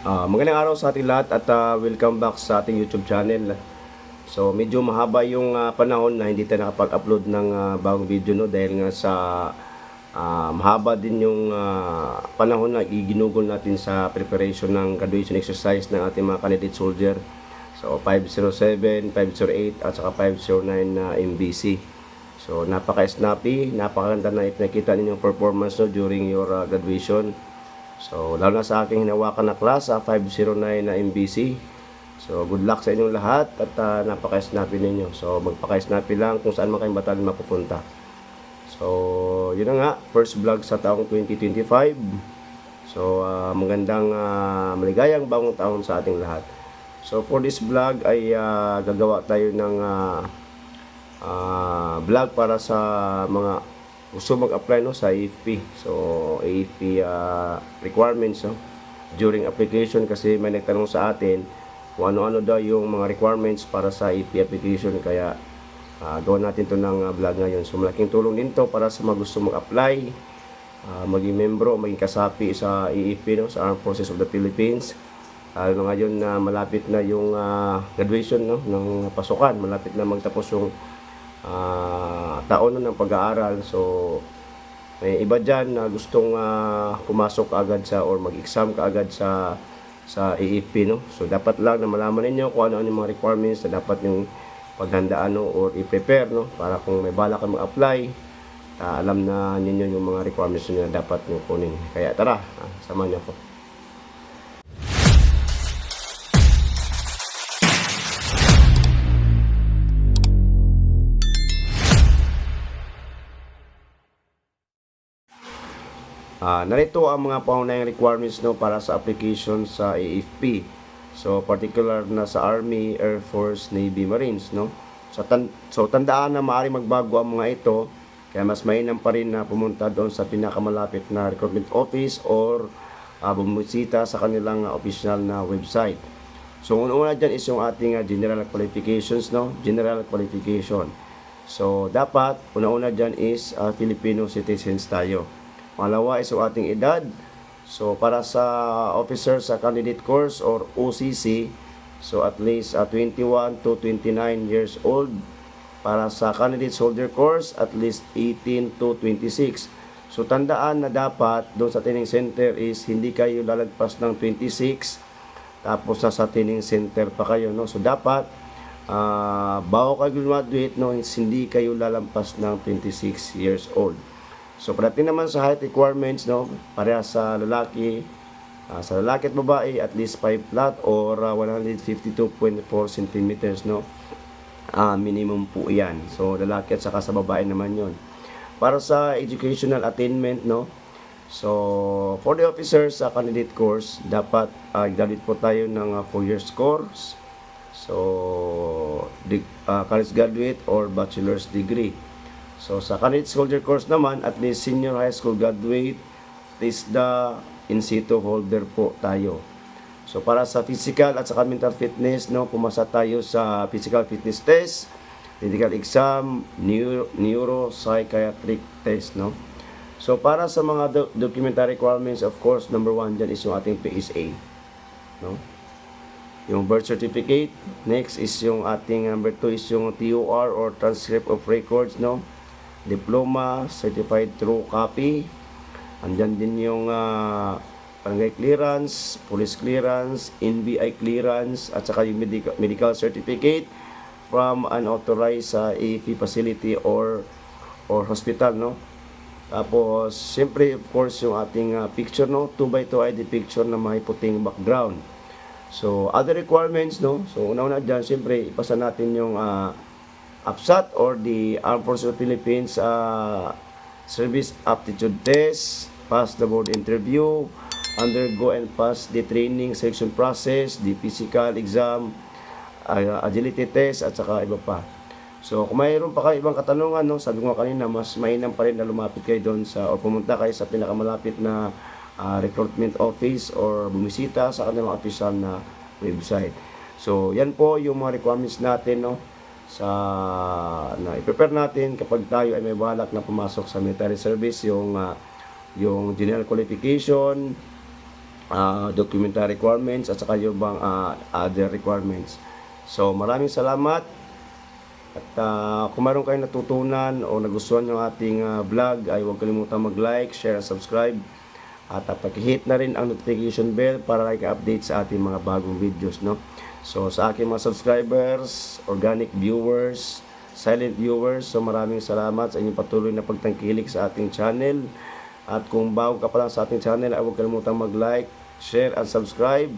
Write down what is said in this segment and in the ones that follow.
Ah, magandang araw sa ating lahat at ah, welcome back sa ating YouTube channel. So medyo mahaba yung ah, panahon na hindi tayo nakapag-upload ng ah, bagong video no dahil nga sa ah, mahaba din yung ah, panahon na iginugol natin sa preparation ng graduation exercise ng ating mga candidate soldier. So 507, 508 at saka 509 na MBC. So napaka-snappy, napakaganda na ipinakita ninyong performance no, during your ah, graduation. So, lalo na sa aking hinawakan na class, ah, 509 na MBC. So, good luck sa inyong lahat at uh, napaka-snappy ninyo. So, magpaka-snappy lang kung saan man kayong batalyon mapupunta. So, yun na nga, first vlog sa taong 2025. So, ah, magandang ah, maligayang bagong taon sa ating lahat. So, for this vlog ay ah, gagawa tayo ng ah, ah, vlog para sa mga gusto mag-apply no sa AFP. So AFP uh, requirements no during application kasi may nagtanong sa atin kung ano-ano daw yung mga requirements para sa AFP application kaya uh, gawin natin to ng uh, vlog ngayon. So malaking tulong din to para sa mga gusto mag-apply, uh, maging membro, maging kasapi sa AFP no sa Armed Forces of the Philippines. Lalo na ngayon na malapit na yung uh, graduation no ng pasukan, malapit na magtapos yung ah, taon na ng pag-aaral. So, may iba dyan na gustong ah, pumasok agad sa or mag-exam kaagad sa sa AFP, no? So, dapat lang na malaman ninyo kung ano-ano yung mga requirements na dapat yung paghandaan, no? Or i-prepare, no? Para kung may bala kayo mag-apply, ah, alam na ninyo yung mga requirements na dapat nyo kunin. Kaya tara, ah, samahan niyo ako. Ah, narito ang mga pangunahing requirements no para sa application sa AFP. So particular na sa Army, Air Force, Navy, Marines no. So, tan- so tandaan na maaari magbago ang mga ito kaya mas mainam pa rin na pumunta doon sa pinakamalapit na recruitment office or uh, bumisita sa kanilang uh, official na website. So una-una dyan is yung ating uh, general qualifications no, general qualification. So dapat una-una dyan is uh, Filipino citizens tayo. Pangalawa is yung ating edad. So, para sa officer sa candidate course or OCC, so at least uh, 21 to 29 years old. Para sa candidate soldier course, at least 18 to 26. So, tandaan na dapat doon sa training center is hindi kayo lalagpas ng 26. Tapos sa sa training center pa kayo, no? So, dapat uh, bago kayo graduate, no, hindi kayo lalampas ng 26 years old. So pagdating naman sa height requirements, no, pareha sa lalaki, ah, sa lalaki at babae, at least 5 flat or ah, 152.4 centimeters, no. Ah, minimum po 'yan. So lalaki at saka sa babae naman 'yon. Para sa educational attainment, no. So for the officers sa candidate course, dapat uh, graduate po tayo ng 4 years course. So di, ah, college graduate or bachelor's degree. So sa candidate soldier course naman, at least senior high school graduate, is the in situ holder po tayo. So para sa physical at saka mental fitness, no, pumasa tayo sa physical fitness test, medical exam, neuro, neuropsychiatric test, no. So para sa mga do- documentary requirements, of course, number one dyan is yung ating PSA, no. Yung birth certificate, next is yung ating number two is yung TOR or transcript of records, no diploma, certified true copy. Andyan din yung uh, barangay clearance, police clearance, NBI clearance, at saka yung medical, medical certificate from an authorized uh, AFP facility or or hospital, no? Tapos, siyempre, of course, yung ating uh, picture, no? 2x2 ID picture na may puting background. So, other requirements, no? So, una-una dyan, siyempre, ipasa natin yung uh, APSAT or the Armed Forces of Philippines uh, Service Aptitude Test, pass the board interview, undergo and pass the training selection process, the physical exam, uh, agility test, at saka iba pa. So, kung mayroon pa kayo ibang katanungan, no, sabi ko nga kanina, mas mainam pa rin na lumapit kayo doon sa, o pumunta kayo sa pinakamalapit na uh, recruitment office or bumisita sa kanilang official na website. So, yan po yung mga requirements natin, no, sa na i-prepare natin kapag tayo ay may balak na pumasok sa military service yung uh, yung general qualification ah, documentary requirements at saka yung bang ah, other requirements. So maraming salamat at ah, kung mayroon kayong natutunan o nagustuhan yung ating ah, vlog ay huwag kalimutan mag-like, share, and subscribe at uh, pakihit na rin ang notification bell para like update sa ating mga bagong videos no. So sa aking mga subscribers, organic viewers, silent viewers, so maraming salamat sa inyong patuloy na pagtangkilik sa ating channel. At kung bago ka pa lang sa ating channel, ay huwag kalimutan mag-like, share, and subscribe.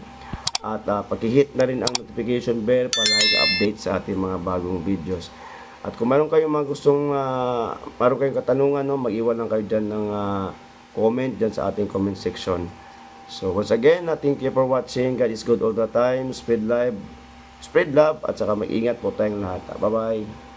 At uh, pakihit na rin ang notification bell para like update sa ating mga bagong videos. At kung meron kayong mga gustong, uh, meron kayong katanungan, no, mag-iwan lang kayo dyan ng ah, comment dyan sa ating comment section. So once again, thank you for watching. God is good all the time. Spread love, spread love, at saka mag-ingat po tayong lahat. Bye-bye.